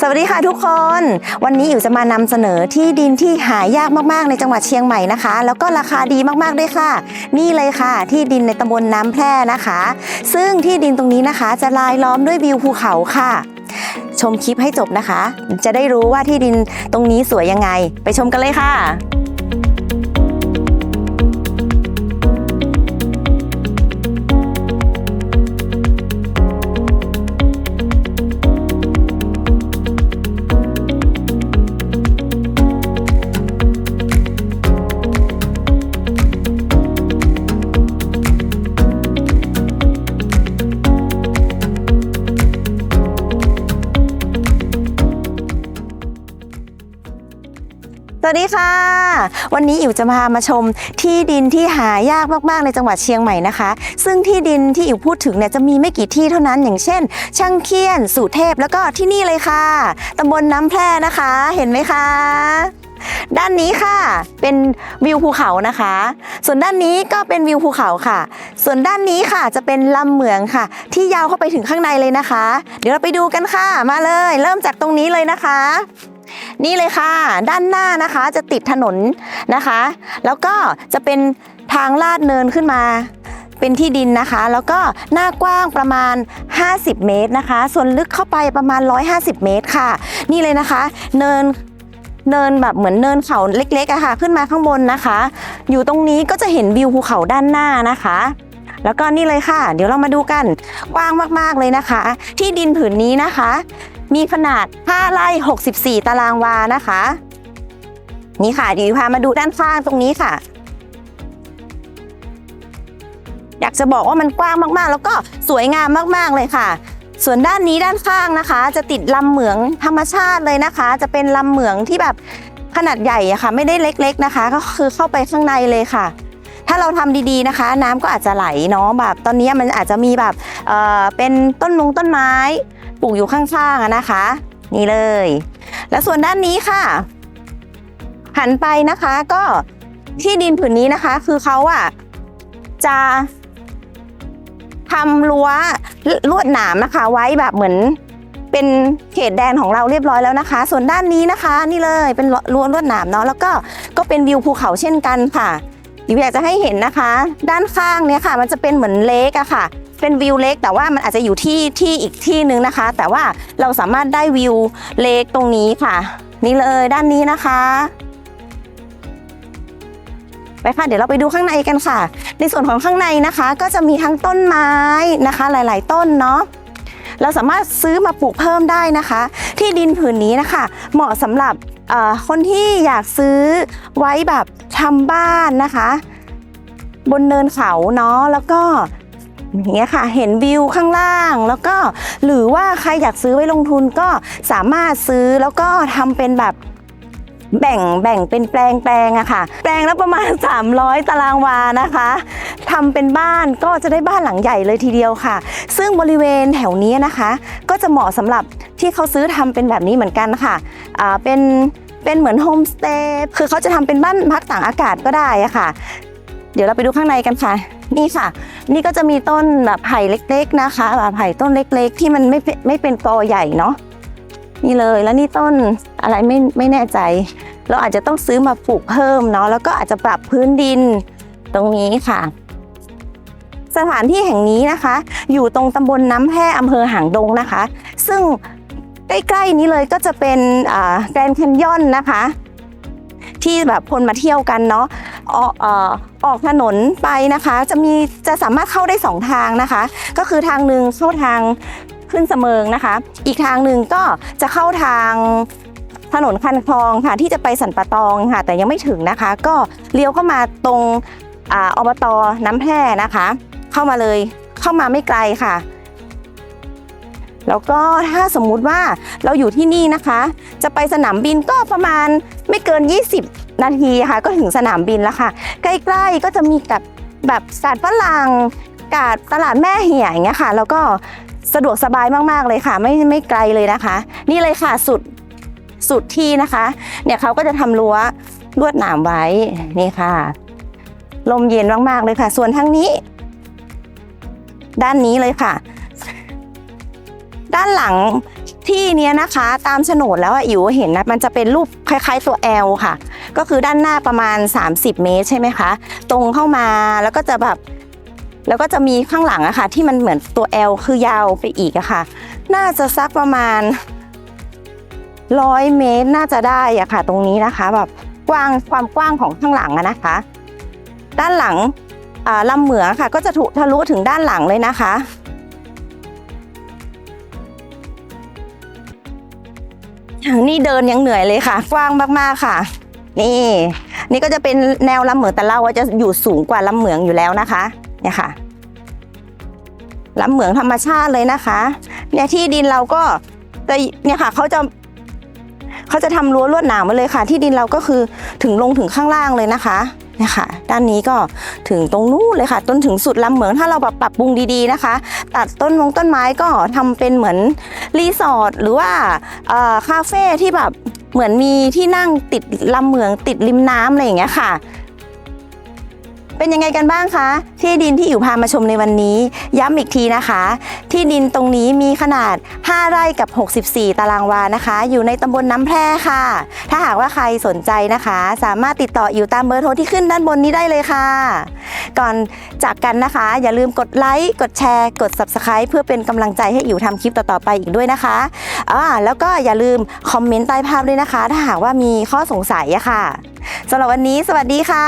สวัสดีค่ะทุกคน วันนี้อยู่จะมานำเสนอที่ดินที่หายากมากๆในจังหวัดเชียงใหม่นะคะ แล้วก็ราคาดีมากๆด้วยค่ะ นี่เลยค่ะ ที่ดินในตำบลน้ำแพร่นะคะ ซึ่งที่ดินตรงนี้นะคะจะลายล้อมด้วยวิวภูเขาค่ะ ชมคลิปให้จบนะคะ จะได้รู้ว่าที่ดินตรงนี้สวยยังไง ไปชมกันเลยค่ะ วัสดีค่ะ วันนี้อิ๋วจะพามาชมที่ดินที่หายากมากๆในจังหวัดเชียงใหม่นะคะ ซึ่งที่ดินที่อิ๋วพูดถึงเนี่ยจะมีไม่กี่ที่เท่านั้น อย่างเช่น ช่างเคียน สุเทพแล้วก็ที่นี่เลยค่ะตำบลน้ำแพร่นะคะ เห็นไหมคะด้านนี้ค่ะเป็นวิวภูเขานะคะ ส่วนด้านนี้ก็เป็นวิวภูเขาค่ะ ส่วนด้านนี้ค่ะจะเป็นลำเหมืองค่ะ ที่ยาวเข้าไปถึงข้างในเลยนะคะ เดี๋ยวเราไปดูกันค่ะ มาเลย เริ่มจากตรงนี้เลยนะคะ นี่เลยค่ะ ด้านหน้านะคะจะติดถนนนะคะ แล้วก็จะเป็นทางลาดเนินขึ้นมาเป็นที่ดินนะคะ แล้วก็หน้ากว้างประมาณ 50 เมตรนะคะ ส่วนลึกเข้าไปประมาณ 150 เมตรค่ะ นี่เลยนะคะ เนินเนินแบบเหมือนเนินเขาเล็กๆอะค่ะ ขึ้นมาข้างบนนะคะ อยู่ตรงนี้ก็จะเห็นวิวภูเขาด้านหน้านะคะ แล้วก็นี่เลยค่ะ เดี๋ยวเรามาดูกันกว้างมากๆเลยนะคะ ที่ดินผืนนี้นะคะ มีขนาด 5 ไร่ 64 ตารางวานะคะ นี่ค่ะเดี๋ยวพามาดูด้านข้างตรงนี้ค่ะ อยากจะบอกว่ามันกว้างมากๆ แล้วก็สวยงามมากๆเลยค่ะ ส่วนด้านนี้ด้านข้างนะคะ จะติดลำเหมืองธรรมชาติเลยนะคะ จะเป็นลำเหมืองที่แบบขนาดใหญ่อะค่ะ ไม่ได้เล็กๆนะคะ ก็คือเข้าไปข้างในเลยค่ะถ้าเราทำดีๆนะคะ น้ำก็อาจจะไหลเนาะแบบ ตอนนี้มันอาจจะมีแบบเอ่อเป็นต้นมงต้นไม้ ปลูกอยู่ข้างๆนะคะ นี่เลย และส่วนด้านนี้ค่ะหันไปนะคะก็ที่ดินผืนนี้นะคะ คือเขาอะจะทำรั้วลวดหนามนะคะ ไว้แบบเหมือนเป็นเขตแดนของเราเรียบร้อยแล้วนะคะ ส่วนด้านนี้นะคะ นี่เลยเป็นรั้วลวดหนามเนาะแล้วก็ก็เป็นวิวภูเขาเช่นกันค่ะดิวอยากจะให้เห็นนะคะ ด้านข้างเนี่ยค่ะ มันจะเป็นเหมือนเลกอะค่ะ เป็นวิวเล็ก แต่ว่ามันอาจจะอยู่ที่ที่อีกที่นึงนะคะ แต่ว่าเราสามารถได้วิวเล็กตรงนี้ค่ะ นี่เลยด้านนี้นะคะไปค่ะเดี๋ยวเราไปดูข้างในกันค่ะ ในส่วนของข้างในนะคะ ก็จะมีทั้งต้นไม้นะคะ หลาย ๆ ต้นเนาะเราสามารถซื้อมาปลูกเพิ่มได้นะคะ ที่ดินผืนนี้นะคะ เหมาะสำหรับคนที่อยากซื้อไว้แบบทำบ้านนะคะ บนเนินเขาเนาะแล้วก็ อย่างเงี้ยค่ะเห็นวิวข้างล่างแล้วก็หรือว่าใครอยากซื้อไว้ลงทุนก็สามารถซื้อแล้วก็ทำเป็นแบบแบ่งแบ่งเป็นแปลงแปลงอะค่ะ แปลงละประมาณ 300 ตารางวานะคะทำเป็นบ้านก็จะได้บ้านหลังใหญ่เลยทีเดียวค่ะ ซึ่งบริเวณแถวนี้นะคะ ก็จะเหมาะสำหรับที่เขาซื้อทำเป็นแบบนี้เหมือนกันค่ะอ่าเป็นเป็นเหมือนโฮมสเตย์คือเขาจะทำเป็นบ้านพักต่างอากาศก็ได้อะค่ะ เดี๋ยวเราไปดูข้างในกันค่ะ นี่ค่ะ นี่ก็จะมีต้นแบบไผ่เล็ก ๆนะคะแบบไผ่ต้นเล็ก ๆ ที่มันไม่ไม่เป็นกอใหญ่เนาะนี่เลยแล้วนี่ต้นอะไรไม่ไม่แน่ใจ เราอาจจะต้องซื้อมาปลูกเพิ่มเนาะแล้วก็อาจจะปรับพื้นดินตรงนี้ค่ะ สถานที่แห่งนี้นะคะ อยู่ตรงตำบลน้ำแพร่อำเภอหางดงนะคะ ซึ่งใกล้ๆนี้เลยก็จะเป็นแกรนด์แคนยอนนะคะ ที่แบบคนมาเที่ยวกันเนาะ ออกถนนไปนะคะ จะมีจะสามารถเข้าได้สองทางนะคะ ก็คือทางหนึ่งเข้าทางขึ้นเสมิงนะคะ อีกทางหนึ่งก็จะเข้าทางถนนคันคลองค่ะที่จะไปสันปะตองค่ะ แต่ยังไม่ถึงนะคะ ก็เลี้ยวเข้ามาตรงออบตน้ำแพร่นะคะ เข้ามาเลยเข้ามาไม่ไกลค่ะ แล้วก็ถ้าสมมุติว่าเราอยู่ที่นี่นะคะ จะไปสนามบินก็ประมาณไม่เกิน 20 นาทีค่ะ ก็ถึงสนามบินแล้วค่ะ ใกล้ๆก็จะมีกับแบบกาดฝรั่งกาดตลาดแม่เหี่ยอย่างเงี้ยค่ะ แล้วก็สะดวกสบายมากๆเลยค่ะ ไม่ไม่ไกลเลยนะคะ นี่เลยค่ะสุดสุดที่นะคะ เนี่ยเขาก็จะทำรั้วลวดหนามไว้นี่ค่ะ ลมเย็นมากๆเลยค่ะ ส่วนทางนี้ ด้านนี้เลยค่ะ ด้านหลังที่เนี้ยนะคะ ตามโฉนดแล้วอะอิ๋วเห็นนะมันจะเป็นรูปคล้ายๆตัว L ค่ะ ก็คือด้านหน้าประมาณ 30 เมตรใช่ไหมคะ ตรงเข้ามาแล้วก็จะแบบแล้วก็จะมีข้างหลังอะค่ะ ที่มันเหมือนตัว L คือยาวไปอีกอะค่ะ น่าจะสักประมาณร้อยเมตรน่าจะได้อะค่ะ ตรงนี้นะคะแบบกว้างความกว้างของข้างหลังอะนะคะ ด้านหลังลำเหมืองค่ะ ก็จะถูกทะลุถึงด้านหลังเลยนะคะ นี่เดินยังเหนื่อยเลยค่ะ กว้างมากๆค่ะ นี่ นี่ก็จะเป็นแนวลำเหมืองแต่เราจะอยู่สูงกว่าลำเหมืองอยู่แล้วนะคะเนี่ยค่ะลำเหมืองธรรมชาติเลยนะคะ เนี่ยที่ดินเราก็แต่เนี่ยค่ะเขาจะเขาจะทำรั้วลวดหนามมาเลยค่ะ ที่ดินเราก็คือถึงลงถึงข้างล่างเลยนะคะ นี่ยค่ะด้านนี้ก็ถึงตรงนู้นเลยค่ะจนถึงสุดลำเหมืองถ้าเราแบบปรับปรุงดีๆนะคะ ตัดต้นมงต้นไม้ก็ทำเป็นเหมือนรีสอร์ทหรือว่าคาเฟ่ที่แบบเหมือนมีที่นั่งติดลำเหมืองติดริมน้ำอะไรอย่างเงี้ยค่ะ เป็นยังไงกันบ้างคะ ที่ดินที่อยู่พามาชมในวันนี้ ย้ำอีกทีนะคะ ที่ดินตรงนี้มีขนาด 5 ไร่กับ 64 ตารางวานะคะ อยู่ในตำบลน้ำแพร่ค่ะ ถ้าหากว่าใครสนใจนะคะ สามารถติดต่ออยู่ตามเบอร์โทรที่ขึ้นด้านบนนี้ได้เลยค่ะ ก่อนจากกันนะคะ อย่าลืมกดไลค์กดแชร์กด Subscribe เพื่อเป็นกำลังใจให้อิ๋วทำคลิปต่อๆไปอีกด้วยนะคะอ่าแล้วก็อย่าลืมคอมเมนต์ใต้ภาพด้วยนะคะ ถ้าหากว่ามีข้อสงสัยอะค่ะสำหรับวันนี้ สวัสดีค่ะ